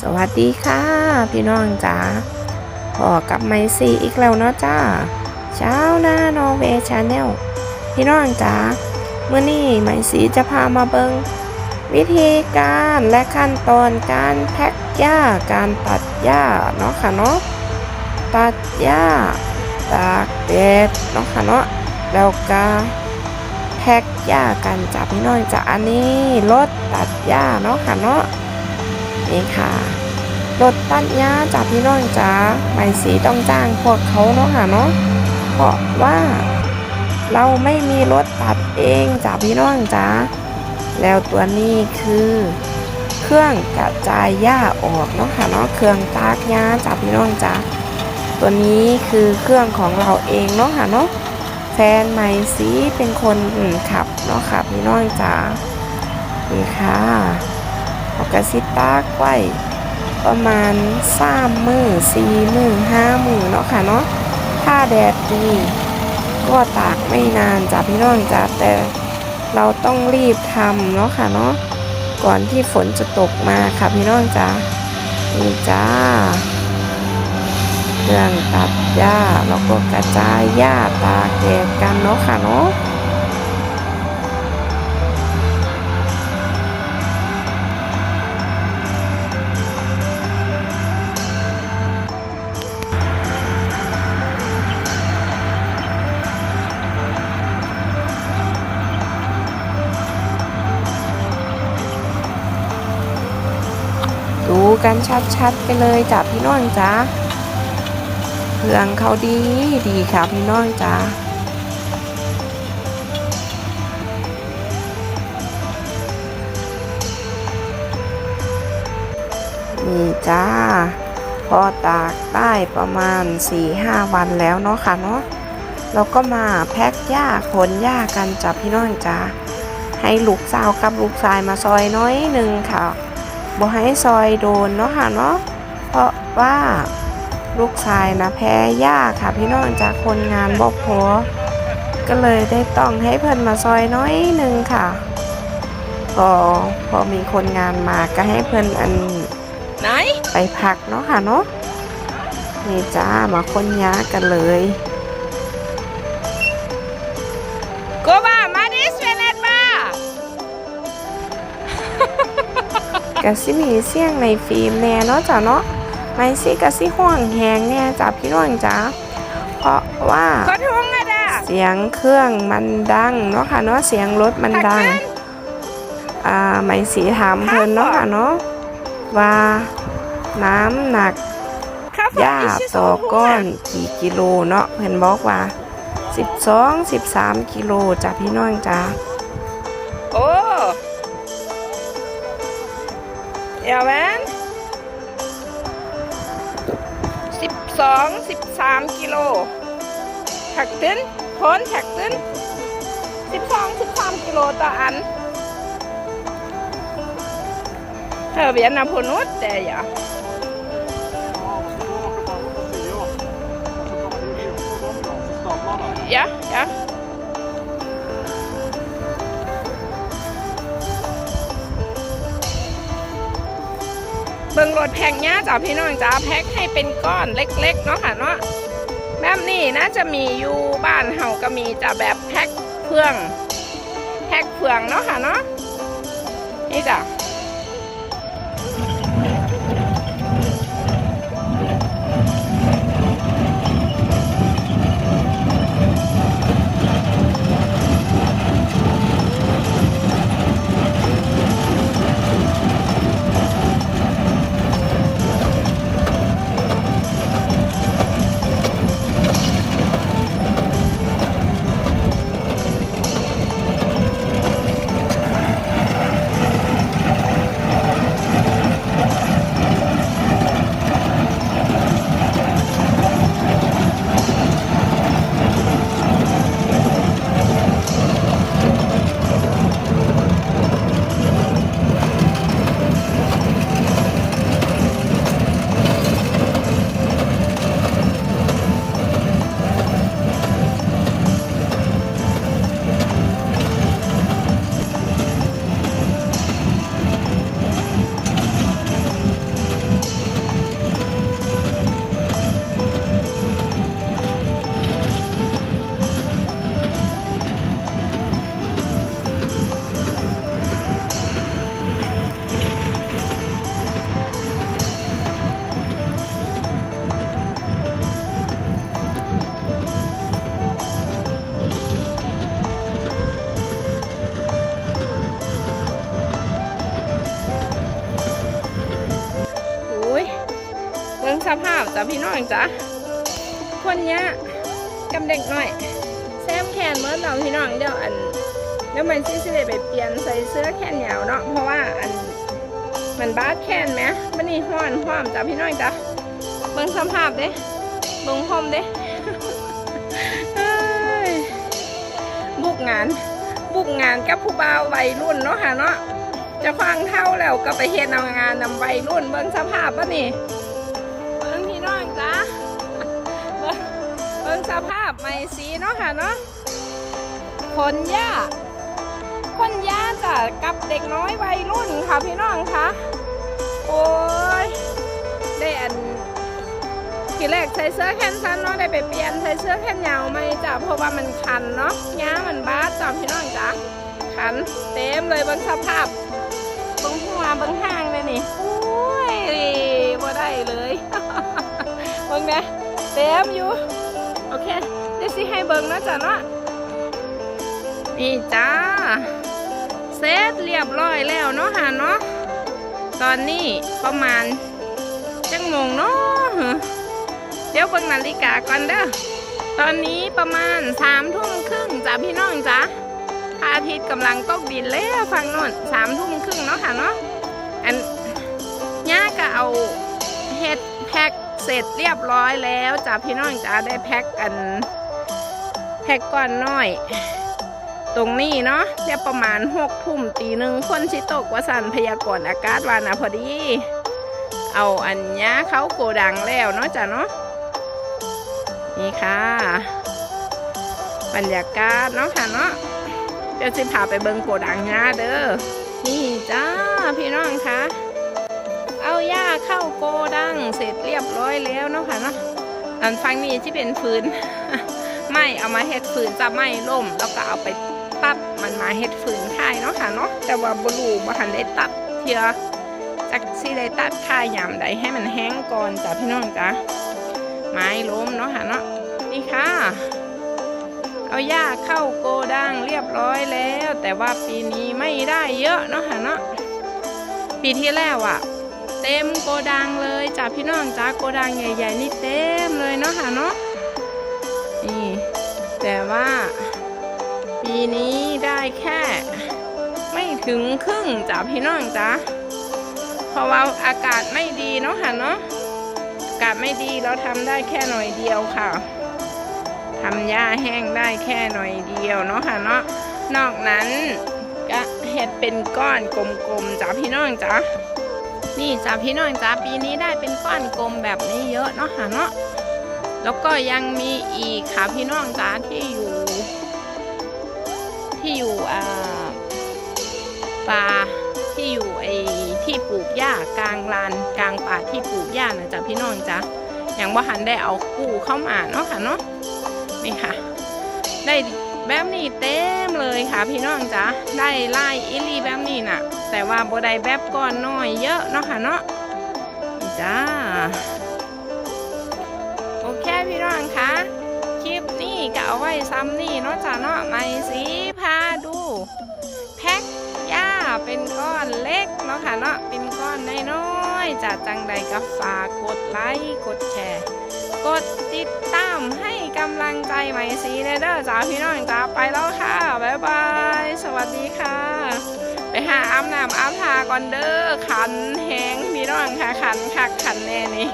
สวัสดีค่ะ พี่น้องจ๋าพอกับไมซีอีกแล้วเนาะจ้า เช้าหน้านอร์เวย์ชาแนลพี่น้องจ๋าเมื่อนี้ไมซีจะพามาเบิงวิธีการและขั้นตอนการแพ็กหญ้าการตัดหญ้าเนาะค่ะเนาะตัดหญ้าตากแดดเนาะค่ะเนาะแล้วก็แพ็กหญ้ากันจ้าพี่น้องจ๋าอันนี้รถตัดหญ้าเนาะค่ะเนาะ นี่ค่ะรถตัดหญ้าจากพี่น้องจ๋าไม่สีต้องจ้างพวกเขาเนาะค่ะเนาะเพราะว่าเราไม่มีรถตัดเองจากพี่น้องจ๋าแล้วตัวนี้คือ เครื่องกระจายหญ้าออกเนาะค่ะเนาะเครื่องตากหญ้าจากพี่น้องจ๋าตัวนี้คือเครื่องของเราเองเนาะค่ะเนาะแฟนใหม่สีเป็นคนขับเนาะค่ะพี่น้องจ๋านี่ค่ะ เอากระซิตากไว้ประมาณสามมือสี่มือห้ามือเนาะค่ะเนาะถ้าแดดดีก็ตากไม่นานจ้ะพี่น้องจ้ะแต่เราต้องรีบทำเนาะค่ะเนาะก่อนที่ฝนจะตกมาค่ะพี่น้องจ้ะนี่จ้าเครื่องตัดหญ้าแล้วก็กระจายหญ้าตากแดดกันเนาะค่ะเนาะ กันชัดๆไปเลยจ้ะพี่น้องจ้าเครื่องเขาดีดีค่ะพี่น้องจ้านี่จ้า พอตากได้ประมาณ 4-5 วันแล้วเนาะค่ะเนาะเราก็มาแพ็คหญ้าขนหญ้ากันจ้ะพี่น้องจ้าให้ลูกสาวกับลูกชายมาซอยน้อยหนึ่งค่ะ บ่ให้ซอยโดนเนาะค่ะเนาะเพราะว่าลูกชายนะแพ้ยากค่ะพี่น้องจากคนงานบอกพอก็เลยได้ต้องให้เพิ่นมาซอยน้อยหนึ่งค่ะพอพอมีคนงานมาก็ให้เพิ่นอันไหนไปพักเนาะค่ะเนาะนี่จ้ามาคนยากันเลยะสิมีเสียงในฟิล์มแน่เนาะจ้ะเนาะไม่สิกะสิห่วงแหงแน่จ้ะพี่น้องจ้าเพราะว่าก็ทุ่งอะดาเสียงเครื่องมันดังเนาะค่ะเนาะเสียงรถมันดังอ่าไม่สีถามเพิ่นเนาะค่ะเนาะว่าน้ำหนักหญ้าต่อก้อนกี่กิโลเนาะเพิ่นบอกว่า 12 13 กิโลจ้ะพี่น้องจ้า ยาแว้นสิบสองสิบสามกิโลถักตึ้นพ้นถักตึ้นสิบสองสิบสามกิโลต่ออันเธอเวียนนาพนุษแต่อย่า Ja, ja. เบิ่งรถแพ็กเนี้ยจ้าพี่น้องจ้าแพ็กให้เป็นก้อนเล็กๆเนาะค่ะเนาะแบบนี้น่าจะมีอยู่บ้านเฮาก็มีจ้าแบบแพ็กเพื่องแพ็กเพื่องเนาะค่ะเนาะนี่จ้า จ้ะพี่น้องจ้ะคนเนี้ยกับเด็กหน่อยแซมแขนเมื่อเราพี่น้องเดี๋ยวอันเดี๋ยวมันซิสิได้ไปเปลี่ยนใส่เสื้อแขนยาวเนาะเพราะว่าอันมันบาดแขนไหมมันนี่ห้อนห้อมจ้ะพี่น้องจ้ะเบิ่งสภาพเด้เบิ่งพรมเด้บุกงาน บุกงานกับผู้บ่าววัยรุ่นเนาะค่ะเนาะจะฟังเท่าแล้วก็ไปเฮ็ดเอางานนำวัยรุ่นเบิ่งสภาพปะนี่ น้องจ้ะเบิ่งสภาพไม่สีเนาะค่ะเนาะคนย่าคนย่าจ้ะกับเด็กน้อยวัยรุ่นค่ะพี่น้องคะโอ้ยได้อันทีแรกใส่เสื้อแขนสั้นเนาะได้ไปเปลี่ยนใส่เสื้อแขนยาวไหมจ้ะเพราะว่ามันคันเนาะย้ามันบาดจ้ะพี่น้องจ้ะคันเต็มเลยบนสภาพเบังหัวบังห้างเลยนี่โอ้ยบ่ได้เลย บิ่งนะเต็มอยู่ โอเคเดี๋ยวสิให้เบิ่งนะจ้ะเนาะนี่จ้าเสร็จเรียบร้อยแล้วเนาะค่ะเนาะตอนนี้ประมาณจังโมงเนาะเดี๋ยวเบิ่งนาฬิกาก่อนเด้อตอนนี้ประมาณสามทุ่มครึ่งจ้ะพี่น้องจ้ะพระอาทิตย์กำลังตกดินแล้วฟังโน่นสามทุ่มครึ่งเนาะค่ะเนาะอันย่าก็เอาเฮ็ดแพ็ค เสร็จเรียบร้อยแล้วจ้ะพี่น้องจ้ะได้แพ็คกัน แพ็คก้อนน้อย ตรงนี้เนาะเรียบประมาณหกทุ่มตีหนึ่งคนชิตกวาสันพยากรณ์อากาศวานะพอดี เอาอันนี้เขาโกดังแล้วเนาะจ้ะเนาะนี่ค่ะ บรรยากาศเนาะค่ะเนาะเดี๋ยวจะพาไปเบิงโกดังงาเด้อนี่จ้าพี่น้องคะเอาหญ้า เข้าโกดังเสร็จเรียบร้อยแล้วเนาะค่ะเนาะอันฟังนี้ที่เป็นฟืนไม่เอามาเฮ็ดฟืนจะไม่ล่ม แล้วก็เอาไปตัดมันมาเฮ็ดฟืนค่ายเนาะค่ะเนาะแต่ว่าบลูบ่ทันได้ตัดเทียจักสิได้ตัดค่ายยามใดให้มันแห้งก่อนจ้ะพี่น้องจ้ะไม้ล้มเนาะค่ะเนาะนี่ค่ะเอาหญ้าเข้าโกดังเรียบร้อยแล้ว แต่ว่าปีนี้ไม่ได้เยอะเนาะค่ะเนาะปีที่แล้วอะ เต็มโกดังเลยจ้ะพี่น้องจ้ะโกดังใหญ่ๆนี่เต็มเลยเนาะค่ะเนาะนี่แต่ว่าปีนี้ได้แค่ไม่ถึงครึ่งจ้ะพี่น้องจ้ะเพราะว่าอากาศไม่ดีเนาะค่ะเนาะอากาศไม่ดีเราทำได้แค่หน่อยเดียวค่ะทำหญ้าแห้งได้แค่หน่อยเดียวเนาะค่ะเนาะนอกนั้นก็เห็ดเป็นก้อนกลมๆจ้าพี่น้องจ้า นี่จ้าพี่น้องจ้าปีนี้ได้เป็นก้อนกลมแบบนี้เยอะเนาะค่ะเนาะแล้วก็ยังมีอีกค่ะพี่น้องจ้าที่อยู่ ที่อยู่อ่าป่าที่อยู่ไอ้ที่ปลูกหญ้ากลางลานกลางป่าที่ปลูกหญ้านะจ๊ะพี่น้องจ๊ะอย่างว่าหันได้เอากู้เข้ามาเนาะค่ะเนาะนี่ค่ะ ได้แบบนี้เต็มเลยค่ะพี่น้องจ๊ะได้ไล่อิลีแบบนี้น่ะ แต่ว่าบได้แบบก้อนน้อยเยอะเนาะค่ะเนาะจ้าโอเคพี่น้องคะคลิปนี้ก็เอาไว้ซ้ำนี่เนาะจ้ะเนาะไม่สีพาดู แพ็คหญ้าเป็นก้อนเล็กเนาะค่ะเนาะเป็นก้อนน้อยๆจาจังใดก็ฝากกดไลค์กดแชร์กดติดตามให้กำลังใจใหม่สีเด้อจ้าพี่น้องจ้าไปแล้วค่ะ บ๊ายบาย สวัสดีค่ะ หาอาบน้ำอาบทาก่อนเด้อขันแห้งพี่น้องค่ะขันคักขันแน่นี่